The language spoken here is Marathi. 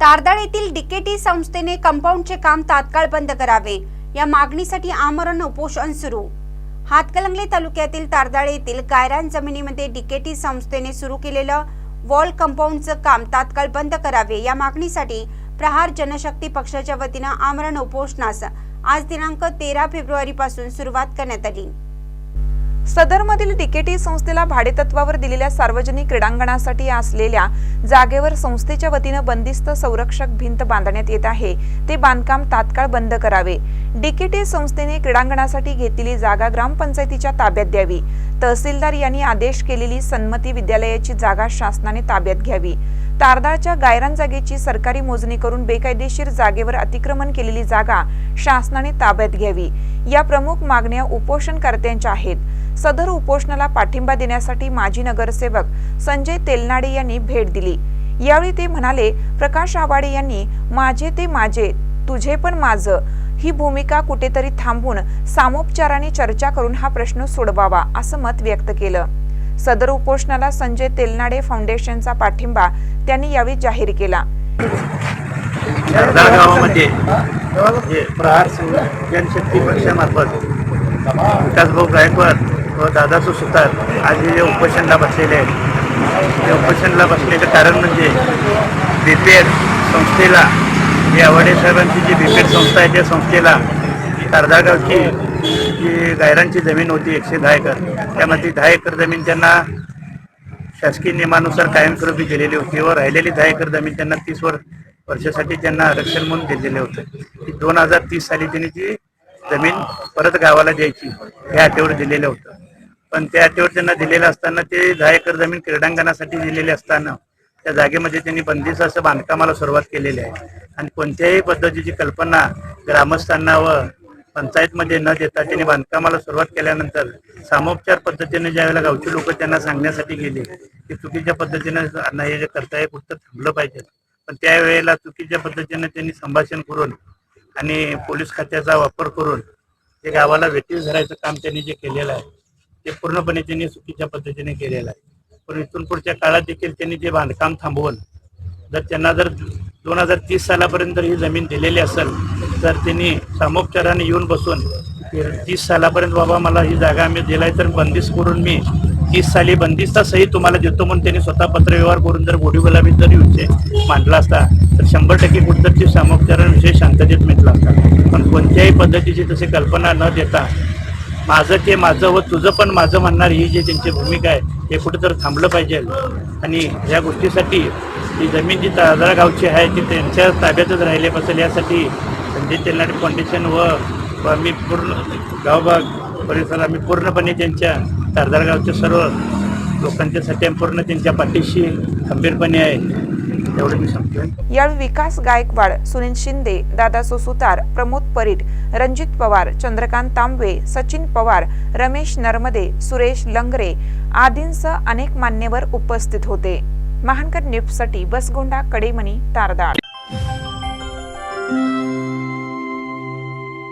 तारदाळ येथील डीकेटी संस्थेने कंपाऊंडचे काम तात्काळ बंद करावे. या मागणीसाठी आमरण उपोषण सुरू. हातकलंगले तालुक्यातील तारदाळ येथील गायरान जमिनीमध्ये डीकेटी संस्थेने सुरू केलेलं वॉल कंपाऊंडचं काम तात्काळ बंद करावे. या मागणीसाठी प्रहार जनशक्ती पक्षाच्या वतीनं आमरण उपोषणास आज दिनांक तेरा फेब्रुवारी पासून सुरुवात करण्यात आली. सदरमधील डीकेटी संस्थेला भाडेतत्वावर दिलेल्या सार्वजनिक क्रीडांगणासाठी असलेल्या जागेवर संस्थेच्या वतीनं बंदिस्त संरक्षक भिंत बांधण्यात येत आहे. ते बांधकाम तात्काळ बंद करावे. डीकेटी संस्थेने क्रीडांगणासाठी घेतलेली जागा ग्रामपंचायतीच्या ताब्यात द्यावी. तहसीलदार यांनी आदेश केलेली सन्मती विद्यालयाची जागा शासनाने ताब्यात घ्यावी. तारदाळच्या गायरान जागेची सरकारी मोजणी करून बेकायदेशीर जागेवर अतिक्रमण केलेली जागा शासनाने ताब्यात घ्यावी. या प्रमुख मागण्या उपोषणकर्त्यांच्या आहेत. सदर उपोषणाला पाठिंबा देण्यासाठी माजी नगरसेवक संजय तेलनाडे यांनी भेट दिली. यावेळी ते म्हणाले प्रकाश आवाडे यांनी माझे ते माझे तुझे पण माझं ही भूमिका कुठेतरी थांबून सामोपचाराने चर्चा करून हा प्रश्न सोडवावा असं मत व्यक्त केलं. सदर उपोषणाला संजय तेलनाडे फाउंडेशनचा पाठिंबा त्यांनी यावेळी जाहीर केला. गावामध्ये प्रहार जनशक्ती पक्षामार्फत विकासभाऊ गायकवाड व दादासू सुतार आज हे जे उपोषणला बसलेले आहेत त्या उपोषणला बसलेलं कारण म्हणजे बीपीएड संस्थेला जी आवाडे साहेबांची जी बीपीएड संस्था आहे त्या संस्थेला तारदा गावची जी गायरांची जमीन होती एकशे दहा एकर त्यामध्ये दहा एकर जमीन त्यांना शासकीय नियमानुसार कायमस्वरूपी दिलेली होती व राहिलेली दहा एकर जमीन त्यांना तीस वर वर्षासाठी त्यांना आरक्षण म्हणून दिलेले होते. दोन हजार तीस साली त्यांनी ती जमीन परत गावाला द्यायची हे आठवड दिलेलं होतं. पण त्या अटीवर त्यांना दिलेलं असताना ते दहा एकर जमीन क्रीडांगणासाठी दिलेली असताना त्या जागेमध्ये त्यांनी बंदिस्त असं बांधकामाला सुरुवात केलेली आहे. आणि कोणत्याही पद्धतीची कल्पना ग्रामस्थांना व पंचायतमध्ये न देता त्यांनी बांधकामाला सुरुवात केल्यानंतर सामोपचार पद्धतीने ज्यावेळेला गावची लोक त्यांना सांगण्यासाठी गेले की चुकीच्या पद्धतीने नाही हे जे करताय कुठं थांबलं पाहिजे. पण त्यावेळेला चुकीच्या पद्धतीने त्यांनी संभाषण करून आणि पोलीस खात्याचा वापर करून ते गावाला वेटीस धरायचं काम त्यांनी जे केलेलं आहे ते पूर्णपणे त्यांनी चुकीच्या पद्धतीने केलेलं आहे. पण इथून पुढच्या काळात देखील त्यांनी जे बांधकाम थांबवलं जर त्यांना जर दोन हजार तीस सालापर्यंत जर ही जमीन दिलेली असेल तर त्यांनी सामोपचाराने येऊन बसून तीस सालापर्यंत बाबा मला ही जागा आम्ही दिलाय तर बंदिस्त करून मी तीस साली बंदिस्तासही तुम्हाला देतो म्हणून त्यांनी स्वतः पत्रव्यवहार करून जर गोडी गुलाबी जर विषय मांडला असता तर शंभर टक्के कुठतरी सामोपचाराविषयी शांततेत मिटला असता. पण कोणत्याही पद्धतीची तशी कल्पना न देता माझं ते माझं व तुझं पण माझं म्हणणार ही जी त्यांची भूमिका आहे हे कुठंतरी थांबलं पाहिजे. आणि या गोष्टीसाठी ही जमीन जी ताजरा गावची आहे ती त्यांच्या ताब्यातच राहिले पाहिजे यासाठी संजय तेलनाडे फाउंडेशन व मी आम्ही पूर्ण गावभाग परिसर आम्ही पूर्णपणे त्यांच्या तारदार गावच्या सर्व लोकांच्यासाठी पूर्ण त्यांच्या पाठीशी खंबीरपणे आहे. एवढं मी सांगतोय. यावेळी विकास गायकवाड सुनील शिंदे दादा सुसुतार प्रमोद परीट रणजित पवार चंद्रकांत तांबवे सचिन पवार रमेश नर्मदे सुरेश लंगरे आदींसह अनेक मान्यवर उपस्थित होते. महानकर न्यूजसाठी बसगोंडा कडेमणी तारदाळ.